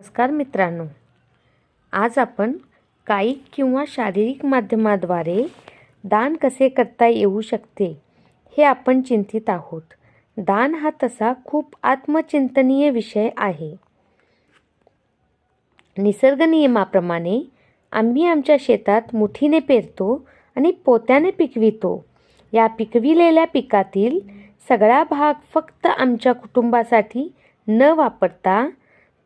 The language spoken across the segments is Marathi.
नमस्कार मित्रांनो. आज आपण कायिक किंवा शारीरिक माध्यमाद्वारे दान कसे करता येऊ शकते हे आपण चिंतित आहोत. दान हा तसा खूप आत्मचिंतनीय विषय आहे. निसर्ग नियमाप्रमाणे आम्ही आमच्या शेतात मुठीने पेरतो आणि पोत्याने पिकवितो. या पिकविलेल्या पिकातील सगळा भाग फक्त आमच्या कुटुंबासाठी न वापरता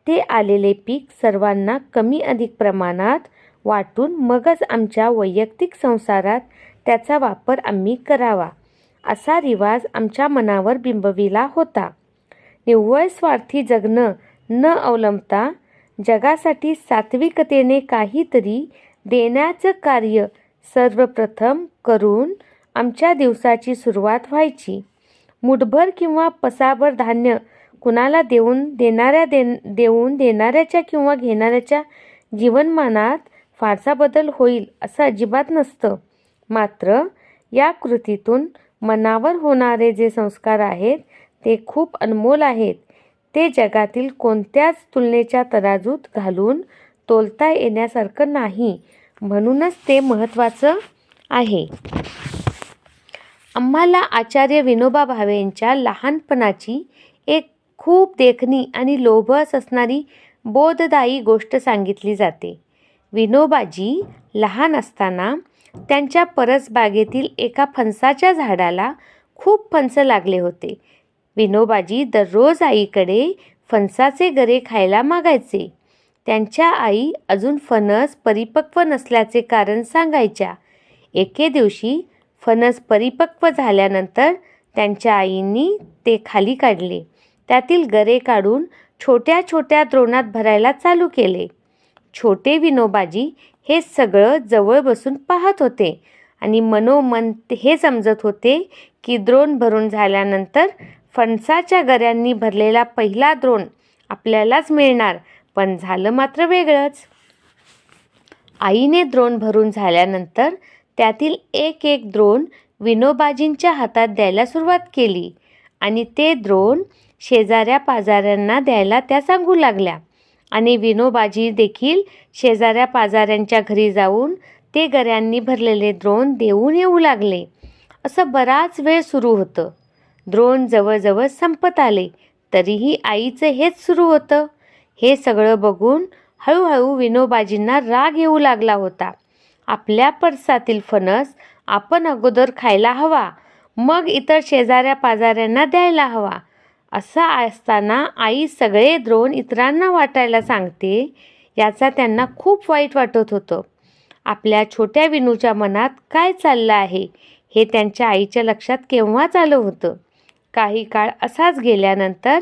ते आलेले पीक सर्वांना कमी अधिक प्रमाणात वाटून मगच आमच्या वैयक्तिक संसारात त्याचा वापर आम्ही करावा असा रिवाज आमच्या मनावर बिंबविला होता. निव्वळ स्वार्थी जगणं न अवलंबता जगासाठी सात्विकतेने काहीतरी देण्याचं कार्य सर्वप्रथम करून आमच्या दिवसाची सुरुवात व्हायची. मुठभर किंवा पसाभर धान्य कुणाला देऊन देणाऱ्या दे देऊन देणाऱ्याच्या किंवा घेणाऱ्याच्या जीवनमानात फारसा बदल होईल असं अजिबात नसतं. मात्र या कृतीतून मनावर होणारे जे संस्कार आहेत ते खूप अनमोल आहेत. ते जगातील कोणत्याच तुलनेच्या तराजूत घालून तोलता येण्यासारखं नाही. म्हणूनच ते महत्त्वाचं आहे. आम्हाला आचार्य विनोबा भावेंच्या लहानपणाची एक खूप देखणी आणि लोभस असणारी बोधदायी गोष्ट सांगितली जाते. विनोबाजी लहान असताना त्यांच्या परसबागेतील एका फणसाच्या झाडाला खूप फणस लागले होते. विनोबाजी दररोज आईकडे फणसाचे गरे खायला मागायचे. त्यांच्या आई अजून फणस परिपक्व नसल्याचे कारण सांगायच्या. एके दिवशी फणस परिपक्व झाल्यानंतर त्यांच्या आईंनी ते खाली काढले. त्यातील गरे काढून छोट्या छोट्या द्रोणात भरायला चालू केले. छोटे विनोबाजी हे सगळं जवळ बसून पाहत होते आणि मनोमन हे समजत होते की द्रोण भरून झाल्यानंतर फणसाच्या गऱ्यांनी भरलेला पहिला द्रोण आपल्यालाच मिळणार पण झालं मात्र वेगळंच. आईने द्रोण भरून झाल्यानंतर त्यातील एक एक द्रोण विनोबाजींच्या हातात द्यायला सुरुवात केली. आणि ते द्रोण शेजाऱ्या पाजाऱ्यांना द्यायला त्या सांगू लागल्या. आणि विनोबाजी देखील शेजाऱ्या पाजाऱ्यांच्या घरी जाऊन ते गऱ्यांनी भरलेले द्रोण देऊन येऊ लागले. असं बराच वेळ सुरू होतं. द्रोण जवळजवळ संपत आले. तरीही आईचं हेच सुरू होतं. हे सगळं बघून हळूहळू विनोबाजींना राग येऊ लागला होता. आपल्या परसातील फणस आपण अगोदर खायला हवा. मग इतर शेजाऱ्या पाजाऱ्यांना द्यायला हवा. असं असताना आई सगळे द्रोण इतरांना वाटायला सांगते याचा त्यांना खूप वाईट वाटत होतं. आपल्या छोट्या विनूच्या मनात काय चाललं आहे हे त्यांच्या आईच्या लक्षात केव्हाच आलं होतं. काही काळ असाच गेल्यानंतर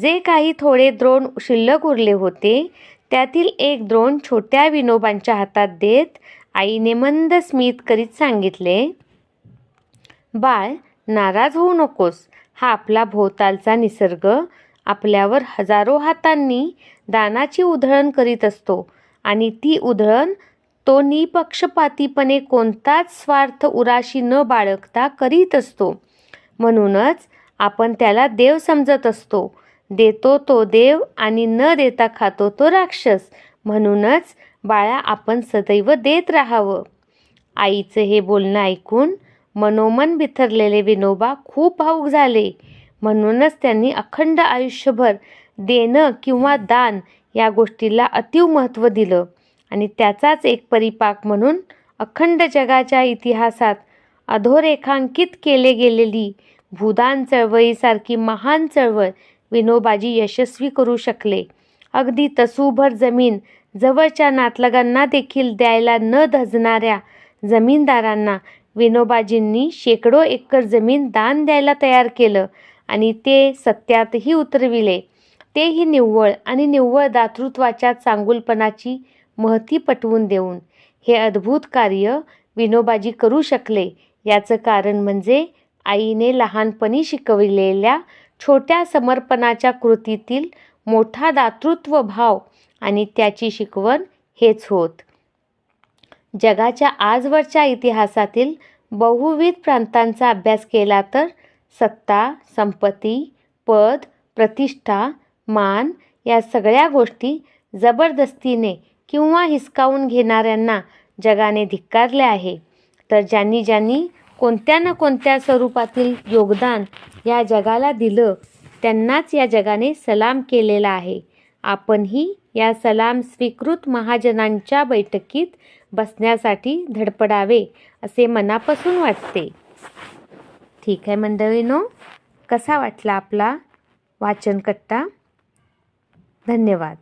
जे काही थोडे द्रोण शिल्लक उरले होते त्यातील एक द्रोण छोट्या विनोबांच्या हातात देत आईने मंद स्मित करीत सांगितले बाळ नाराज होऊ नकोस. हा आपला भोवतालचा निसर्ग. आपल्यावर हजारो हातांनी दानाची उधळण करीत असतो. आणि ती उधळण तो निपक्षपातीपणे कोणताच स्वार्थ उराशी न बाळगता करीत असतो. म्हणूनच आपण त्याला देव समजत असतो. देतो तो देव आणि न देता खातो तो राक्षस. म्हणूनच बाळा आपण सदैव देत राहावं. आईचं हे बोलणं ऐकून मनोमन बिथरलेले विनोबा खूप भाऊक झाले. म्हणूनच त्यांनी अखंड आयुष्यभर देणं किंवा दान या गोष्टीला अतीव महत्त्व दिलं. आणि त्याचाच एक परिपाक म्हणून अखंड जगाच्या इतिहासात अधोरेखांकित केले गेलेली भूदान चळवळीसारखी महान चळवळ विनोबाजी यशस्वी करू शकले. अगदी तसूभर जमीन जवळच्या नातलगांना देखील द्यायला न धजणाऱ्या जमीनदारांना विनोबाजींनी शेकडो एकर जमीन दान द्यायला तयार केलं आणि ते सत्यातही उतरविले. तेही निव्वळ आणि निव्वळ दातृत्वाच्या चांगुलपणाची महती पटवून देऊन हे अद्भुत कार्य विनोबाजी करू शकले. याचं कारण म्हणजे आईने लहानपणी शिकविलेल्या छोट्या समर्पणाच्या कृतीतील मोठा दातृत्व भाव आणि त्याची शिकवण हेच होत. जगाच्या आजवरच्या इतिहासातील बहुविध प्रांतांचा अभ्यास केला तर सत्ता संपत्ती पद प्रतिष्ठा मान या सगळ्या गोष्टी जबरदस्तीने किंवा हिसकावून घेणाऱ्यांना जगाने धिक्कारले आहे. तर ज्यांनी ज्यांनी कोणत्या ना कोणत्या स्वरूपातील योगदान या जगाला दिलं त्यांनाच या जगाने सलाम केलेला आहे. आपणही या सलाम स्वीकृत महाजनांच्या बैठकीत बसण्यासाठी धडपडावे असे मनापासून वाटते. ठीक आहे मंडळीनो कसा वाटला आपला वाचनकट्टा? धन्यवाद.